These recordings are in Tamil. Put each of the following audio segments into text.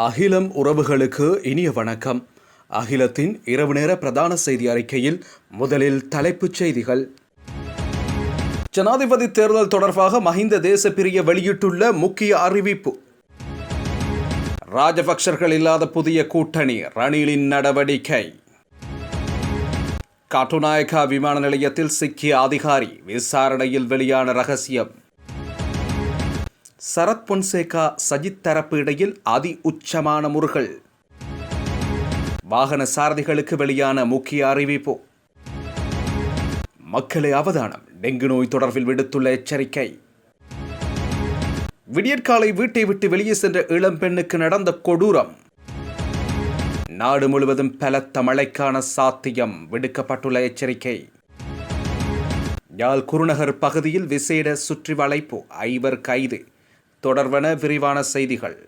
அகிலம் உறவுகளுக்கு இனிய வணக்கம். அகிலத்தின் இரவு நேர பிரதான செய்தி அறிக்கையில் முதலில் தலைப்புச் செய்திகள். ஜனாதிபதி தேர்தல் தொடர்பாக மஹிந்த தேசப்பிரிய வெளியிட்டுள்ள முக்கிய அறிவிப்பு. ராஜபக்சர்கள் இல்லாத புதிய கூட்டணி ரணிலின் நடவடிக்கை. காட்டுநாயக்கா விமான நிலையத்தில் சிக்கிய அதிகாரி விசாரணையில் வெளியான ரகசியம். சரத் பொன்சேகா சஜித் தரப்பு இடையில் அதி உச்சமான முருகல் வாகன சாரதிகளுக்கு வெளியான முக்கிய அறிவிப்பு. மக்களை அவதானம் டெங்கு நோய் தொடர்பில் விடுத்துள்ள எச்சரிக்கை. விடியற்காலை வீட்டை விட்டு வெளியே சென்ற இளம் பெண்ணுக்கு நடந்த கொடூரம். நாடு முழுவதும் பலத்த மழைக்கான சாத்தியம் விடுக்கப்பட்டுள்ள எச்சரிக்கை. யாழ் குருநகர் பகுதியில் விசேட சுற்றி வளைப்பு ஐவர் கைது. தொடர்வன விரிவான செய்திகள்.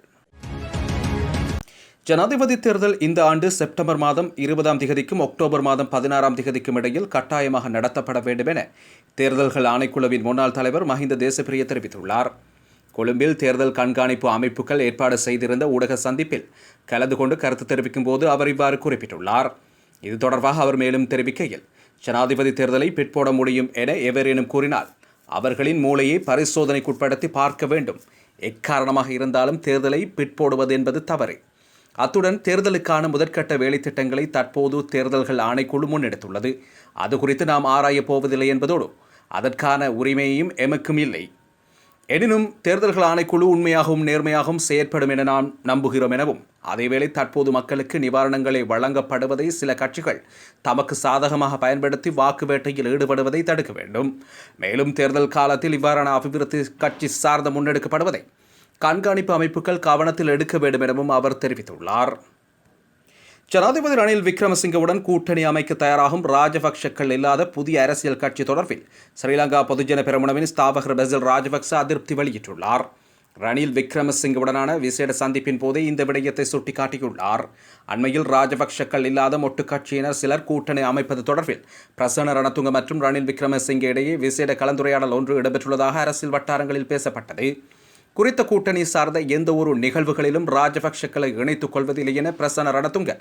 ஜனாதிபதி தேர்தல் இந்த ஆண்டு செப்டம்பர் மாதம் இருபதாம் திகதிக்கும் அக்டோபர் மாதம் பதினாறாம் திகதிக்கும் இடையில் கட்டாயமாக நடத்தப்பட வேண்டும் என தேர்தல்கள் ஆணைக்குழுவின் முன்னாள் தலைவர் மஹிந்த தேசப்பிரிய தெரிவித்துள்ளார். கொழும்பில் தேர்தல் கண்காணிப்பு அமைப்புகள் ஏற்பாடு செய்திருந்த ஊடக சந்திப்பில் கலந்து கொண்டு கருத்து தெரிவிக்கும் போது அவர் இவ்வாறு குறிப்பிட்டுள்ளார். இது தொடர்பாக அவர் மேலும் தெரிவிக்கையில் ஜனாதிபதி தேர்தலை பிற்போட முடியும் என எவரேனும் கூறினால் அவர்களின் மூளையை பரிசோதனைக்குட்படுத்தி பார்க்க வேண்டும் எக்காரணமாக இருந்தாலும் தேர்தலை பிற்போடுவது என்பது தவறு. அத்துடன் தேர்தலுக்கான முதற்கட்ட வேலைத்திட்டங்களை தற்போது தேர்தல்கள் ஆணைக்குழு முன்னெடுத்துள்ளது. அது குறித்து நாம் ஆராயப் போவதில்லை என்பதோடு அதற்கான உரிமையும் எமக்கும் இல்லை. எனினும் தேர்தல்கள் ஆணைக்குழு உண்மையாகவும் நேர்மையாகவும் செயற்படும் என நாம் நம்புகிறோம் எனவும் அதேவேளை தற்போது மக்களுக்கு நிவாரணங்களை வழங்கப்படுவதை சில கட்சிகள் தமக்கு சாதகமாக பயன்படுத்தி வாக்கு வேட்டையில் ஈடுபடுவதை தடுக்க வேண்டும். மேலும் தேர்தல் காலத்தில் இவ்வாறான அபிவிருத்தி கட்சி சார்ந்த முன்னெடுக்கப்படுவதை கண்காணிப்பு அமைப்புகள் கவனத்தில் எடுக்க வேண்டும் எனவும் அவர் தெரிவித்துள்ளார். ஜனாதிபதி ரணில் விக்ரமசிங்கவுடன் கூட்டணி அமைக்க தயாராகும் ராஜபக்ஷக்கள் இல்லாத புதிய அரசியல் கட்சி தொடர்பில் ஸ்ரீலங்கா பொதுஜன பெரமுனவின் ஸ்தாபகர் பெசில் ராஜபக்ச அதிருப்தி வெளியிட்டுள்ளார். ரணில் விக்ரமசிங்கவுடனான விசேட சந்திப்பின் போதே இந்த விடயத்தை சுட்டிக்காட்டியுள்ளார். அண்மையில் ராஜபக்ஷக்கள் இல்லாத மொட்டு கட்சியினர் சிலர் கூட்டணி அமைப்பது தொடர்பில் பிரசன ரணதுங்க மற்றும் ரணில் விக்ரமசிங்கே இடையே விசேட கலந்துரையாடல் ஒன்று இடம்பெற்றுள்ளதாக அரசியல் வட்டாரங்களில் பேசப்பட்டது. குறித்த கூட்டணி சார்ந்த எந்த ஒரு நிகழ்வுகளிலும் ராஜபக்ஷக்களை இணைத்துக் கொள்வதில்லை என பிரசன ரணதுங்க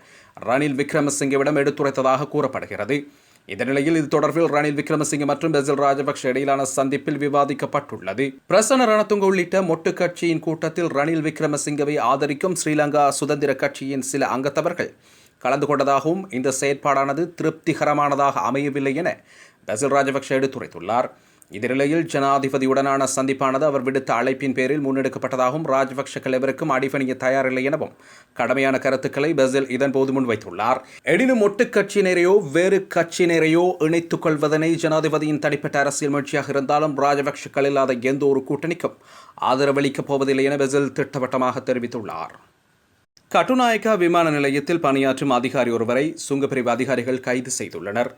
ரணில் விக்ரமசிங்கவிடம் எடுத்துரைத்ததாக கூறப்படுகிறது. இந்த நிலையில் இது தொடர்பில் ரணில் விக்ரமசிங்க மற்றும் பெசில் ராஜபக்ஷ இடையிலான சந்திப்பில் விவாதிக்கப்பட்டுள்ளது. பிரசன்ன ரணதுங்க உள்ளிட்ட மொட்டு கட்சியின் கூட்டத்தில் ரணில் விக்ரமசிங்கவை ஆதரிக்கும் ஸ்ரீலங்கா சுதந்திர கட்சியின் சில அங்கத்தவர்கள் கலந்து கொண்டதாகவும் இந்த செயற்பாடானது திருப்திகரமானதாக அமையவில்லை என பெசில் ராஜபக்ஷ எடுத்துரைத்துள்ளார். இந்நிலையில் ஜனாதிபதியுடனான சந்திப்பானது அவர் விடுத்த அழைப்பின் பேரில் முன்னெடுக்கப்பட்டதாகவும் ராஜபக்ஷக்கள் எவருக்கும் அடிபணிய தயாரில்லை எனவும் கடமையான கருத்துக்களை பெசில் இதன்போது முன்வைத்துள்ளார். எனினும் ஒட்டு கட்சியினரையோ வேறு கட்சியினரையோ இணைத்துக் கொள்வதனை ஜனாதிபதியின் தனிப்பட்ட அரசியல் முயற்சியாக இருந்தாலும் ராஜபக்ஷக்கள் இல்லாத எந்த ஒரு கூட்டணிக்கும் ஆதரவளிக்கப் போவதில்லை என பெசில் திட்டவட்டமாக தெரிவித்துள்ளார். கட்டுநாயக்கா விமான நிலையத்தில் பணியாற்றும் அதிகாரி ஒருவரை சுங்கப்பிரிவு அதிகாரிகள் கைது செய்துள்ளனர்.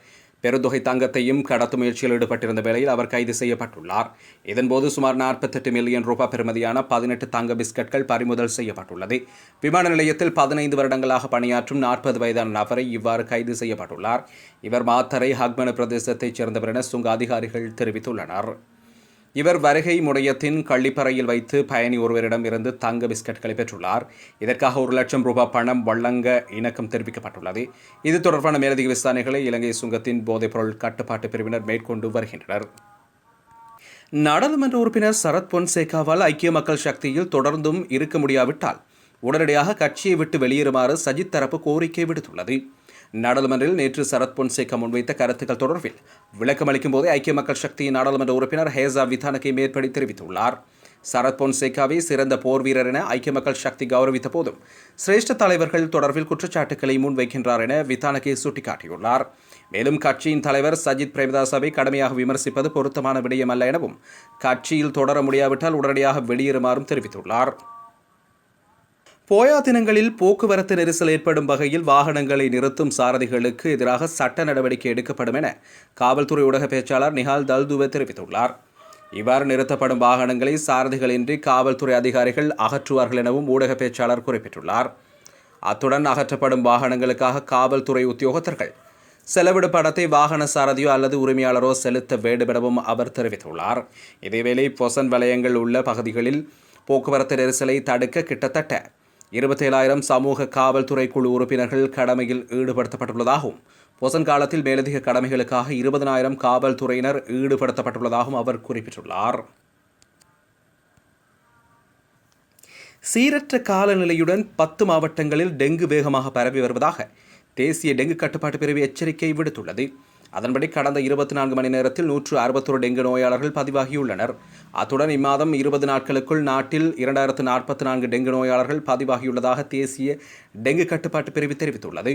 பெருந்தொகை தங்கத்தையும் கடத்தும் முயற்சியில் ஈடுபட்டிருந்த வேளையில் அவர் கைது செய்யப்பட்டுள்ளார். இதன்போது சுமார் நாற்பத்தெட்டு மில்லியன் ரூபாய் பெறுமதியான பதினெட்டு தங்க பிஸ்கட்கள் பறிமுதல் செய்யப்பட்டுள்ளது. விமான நிலையத்தில் பதினைந்து வருடங்களாக பணியாற்றும் நாற்பது வயதான நபரை இவ்வாறு கைது செய்யப்பட்டுள்ளார். இவர் மாத்தரை ஹக்மன பிரதேசத்தைச் சேர்ந்தவர் என சுங்க அதிகாரிகள் தெரிவித்துள்ளனர். இவர் வருகை முடையத்தின் கள்ளிப்பறையில் வைத்து பயணி ஒருவரிடம் இருந்து தங்க பிஸ்கட்களை பெற்றுள்ளார். இதற்காக ஒரு லட்சம் ரூபாய் பணம் வழங்க இணக்கம் தெரிவிக்கப்பட்டுள்ளது. இது தொடர்பான மேலதிக விசாரணைகளை இலங்கை சுங்கத்தின் போதைப்பொருள் கட்டுப்பாட்டு பிரிவினர் மேற்கொண்டு வருகின்றனர். நாடாளுமன்ற உறுப்பினர் சரத் பொன்சேகாவால் ஐக்கிய மக்கள் சக்தியில் தொடர்ந்தும் இருக்க முடியாவிட்டால் உடனடியாக கட்சியை விட்டு வெளியேறுமாறு சஜித் தரப்பு கோரிக்கை விடுத்துள்ளது. நாடாளுமன்றில் நேற்று சரத் பொன்சேகா முன்வைத்த கருத்துக்கள் தொடர்பில் விளக்கம் அளிக்கும் போதே ஐக்கிய மக்கள் சக்தியின் நாடாளுமன்ற உறுப்பினர் ஹேசா விதானகை மேற்படி தெரிவித்துள்ளார். சரத் பொன்சேகாவை சிறந்த போர் வீரர் என ஐக்கிய மக்கள் சக்தி கௌரவித்த போதும் சிரேஷ்ட தலைவர்கள் தொடர்பில் குற்றச்சாட்டுக்களை முன்வைக்கின்றார் என விதானகே சுட்டிக்காட்டியுள்ளார். மேலும் கட்சியின் தலைவர் சஜித் பிரேமதாசாவை கடுமையாக விமர்சிப்பது பொருத்தமான விடயமல்ல எனவும் கட்சியில் தொடர முடியாவிட்டால் உடனடியாக வெளியேறுமாறும் தெரிவித்துள்ளார். போயா தினங்களில் போக்குவரத்து நெரிசல் ஏற்படும் வகையில் வாகனங்களை நிறுத்தும் சாரதிகளுக்கு எதிராக சட்ட நடவடிக்கை எடுக்கப்படும் என காவல்துறை ஊடக பேச்சாளர் நிஹால் தல்துவே தெரிவித்துள்ளார். இவ்வாறு நிறுத்தப்படும் வாகனங்களை சாரதிகளின்றி காவல்துறை அதிகாரிகள் அகற்றுவார்கள் எனவும் ஊடக பேச்சாளர் குறிப்பிட்டுள்ளார். அத்துடன் அகற்றப்படும் வாகனங்களுக்காக காவல்துறை உத்தியோகத்தர்கள் செலவிடு பணத்தை வாகன சாரதியோ அல்லது உரிமையாளரோ செலுத்த வேண்டும் எனவும் அவர் தெரிவித்துள்ளார். இதேவேளை பொசன் வலயங்கள் உள்ள பகுதிகளில் போக்குவரத்து நெரிசலை தடுக்க கிட்டத்தட்ட இருபத்தேழாயிரம் சமூக காவல்துறை குழு உறுப்பினர்கள் கடமையில் ஈடுபடுத்தப்பட்டுள்ளதாகவும் பொசன் காலத்தில் மேலதிக கடமைகளுக்காக இருபதனாயிரம் காவல்துறையினர் ஈடுபடுத்தப்பட்டுள்ளதாகவும் அவர் குறிப்பிட்டுள்ளார். சீரற்ற காலநிலையுடன் பத்து மாவட்டங்களில் டெங்கு வேகமாக பரவி வருவதாக தேசிய டெங்கு கட்டுப்பாட்டு பிரிவு எச்சரிக்கை விடுத்துள்ளது. அதன்படி கடந்த இருபத்தி நான்கு மணி நேரத்தில் நூற்று அறுபத்தொரு டெங்கு நோயாளர்கள் பதிவாகியுள்ளனர். அத்துடன் இம்மாதம் இருபது நாட்களுக்குள் நாட்டில் இரண்டாயிரத்து நாற்பத்தி நான்கு டெங்கு நோயாளர்கள் பதிவாகியுள்ளதாக தேசிய டெங்கு கட்டுப்பாட்டு பிரிவு தெரிவித்துள்ளது.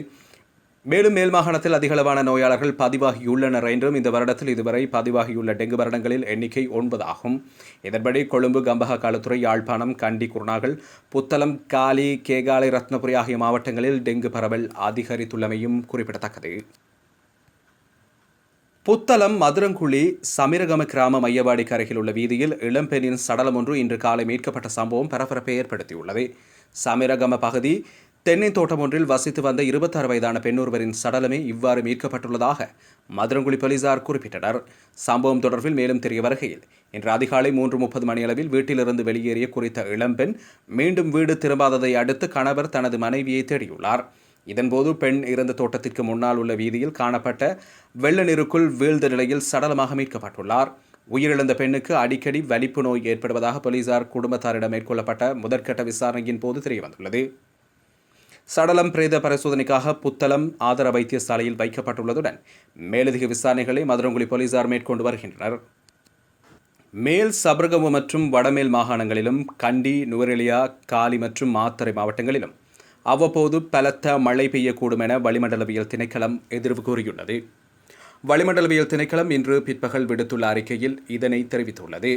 மேலும் மேல் மாகாணத்தில் அதிகளவான நோயாளர்கள் பதிவாகியுள்ளனர் என்றும் இந்த வருடத்தில் இதுவரை பதிவாகியுள்ள டெங்கு வருடங்களில் எண்ணிக்கை ஒன்பது ஆகும் இதன்படி கொழும்பு கம்பஹா காலத்துறை யாழ்ப்பாணம் கண்டி குருநாகல் புத்தளம் காலி கேகாலை ரத்னபுரி ஆகிய மாவட்டங்களில் டெங்கு பரவல் அதிகரித்துள்ளமையும் குறிப்பிடத்தக்கது. புத்தளம் மதுரங்குழி சமிரகம கிராம மையவாடிக்கு அருகில் உள்ள வீதியில் இளம்பெண்ணின் சடலம் ஒன்று இன்று காலை மீட்கப்பட்ட சம்பவம் பரபரப்பை ஏற்படுத்தியுள்ளது. சமிரகம பகுதி தென்னை தோட்டம் ஒன்றில் வசித்து வந்த இருபத்தாறு வயதான பெண்ணொருவரின் சடலமே இவ்வாறு மீட்கப்பட்டுள்ளதாக மதுரங்குழி போலீசார் குறிப்பிட்டனர். சம்பவம் தொடர்பில் மேலும் தெரிய வருகையில் இன்று அதிகாலை மூன்று முப்பது மணியளவில் வீட்டிலிருந்து வெளியேறிய குறித்த இளம்பெண் மீண்டும் வீடு திரும்பாததை அடுத்து கணவர் தனது மனைவியை தேடியுள்ளார். இதன்போது பெண் இறந்த தோட்டத்திற்கு முன்னால் உள்ள வீதியில் காணப்பட்ட வெள்ள நீருக்குள் வீழ்ந்த நிலையில் சடலமாக மீட்கப்பட்டுள்ளார். உயிரிழந்த பெண்ணுக்கு அடிக்கடி வலிப்பு நோய் ஏற்படுவதாக போலீசார் குடும்பத்தாரிடம் மேற்கொள்ளப்பட்ட முதற்கட்ட விசாரணையின் போது தெரியவந்துள்ளது. சடலம் பிரேத பரிசோதனைக்காக புத்தளம் ஆதர வைத்தியசாலையில் வைக்கப்பட்டுள்ளதுடன் மேலதிக விசாரணைகளை மதுரங்குழி போலீசார் மேற்கொண்டு வருகின்றனர். மேல் சபரகமு மற்றும் வடமேல் மாகாணங்களிலும் கண்டி நுவரெலியா காலி மற்றும் மாத்தறை மாவட்டங்களிலும் அவ்வப்போது பலத்த மழை பெய்யக்கூடும் என வளிமண்டலவியல் திணைக்களம் எதிர்வு கூறியுள்ளது. வளிமண்டலவியல் திணைக்களம் இன்று பிற்பகல் விடுத்துள்ள அறிக்கையில் இதனை தெரிவித்துள்ளது.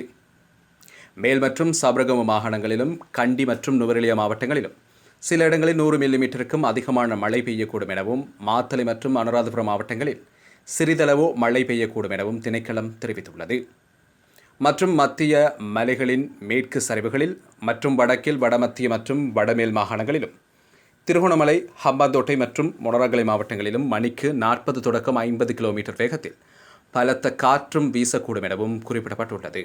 மேல் மற்றும் சபரகம மாகாணங்களிலும் கண்டி மற்றும் நுவரெலியா மாவட்டங்களிலும் சில இடங்களில் நூறு மில்லிமீட்டருக்கும் அதிகமான மழை பெய்யக்கூடும் எனவும் மாத்தலை மற்றும் அனுராதபுரம் மாவட்டங்களில் சிறிதளவோ மழை பெய்யக்கூடும் எனவும் திணைக்களம் தெரிவித்துள்ளது. மற்றும் மத்திய மலைகளின் மேற்கு சரிவுகளில் மற்றும் வடக்கில் வடமத்திய மற்றும் வடமேல் மாகாணங்களிலும் திருகோணமலை ஹம்பாந்தோட்டை மற்றும் மொனராகலை மாவட்டங்களிலும் மணிக்கு நாற்பது தொடக்கம் ஐம்பது கிலோமீட்டர் வேகத்தில் பலத்த காற்றும் வீசக்கூடும் எனவும் குறிப்பிடப்பட்டுள்ளது.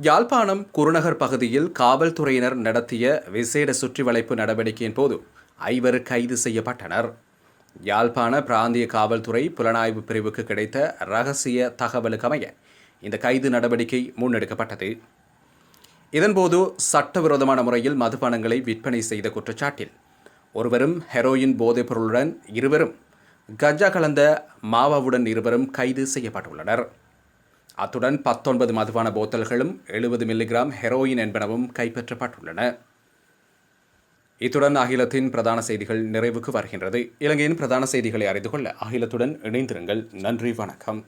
யாழ்ப்பாணம் குருநகர் பகுதியில் காவல்துறையினர் நடத்திய விசேட சுற்றி வளைப்பு நடவடிக்கையின் போது ஐவர் கைது செய்யப்பட்டனர். யாழ்ப்பாண பிராந்திய காவல்துறை புலனாய்வு பிரிவுக்கு கிடைத்த ரகசிய தகவலுக்கு அமைய இந்த கைது நடவடிக்கை முன்னெடுக்கப்பட்டது. இதன்போது சட்டவிரோதமான முறையில் மதுபானங்களை விற்பனை செய்த குற்றச்சாட்டில் ஒருவரும் ஹெரோயின் போதைப்பொருளுடன் இருவரும் கஞ்சா கலந்த மாவாவுடன் இருவரும் கைது செய்யப்பட்டுள்ளனர். அத்துடன் பத்தொன்பது மதுபான போத்தல்களும் எழுபது மில்லிகிராம் ஹெரோயின் என்பனவும் கைப்பற்றப்பட்டுள்ளன. இத்துடன் அகிலத்தின் பிரதான செய்திகள் நிறைவுக்கு வருகின்றது. இலங்கையின் பிரதான செய்திகளை அறிந்து கொள்ள அகிலத்துடன் இணைந்திருங்கள். நன்றி வணக்கம்.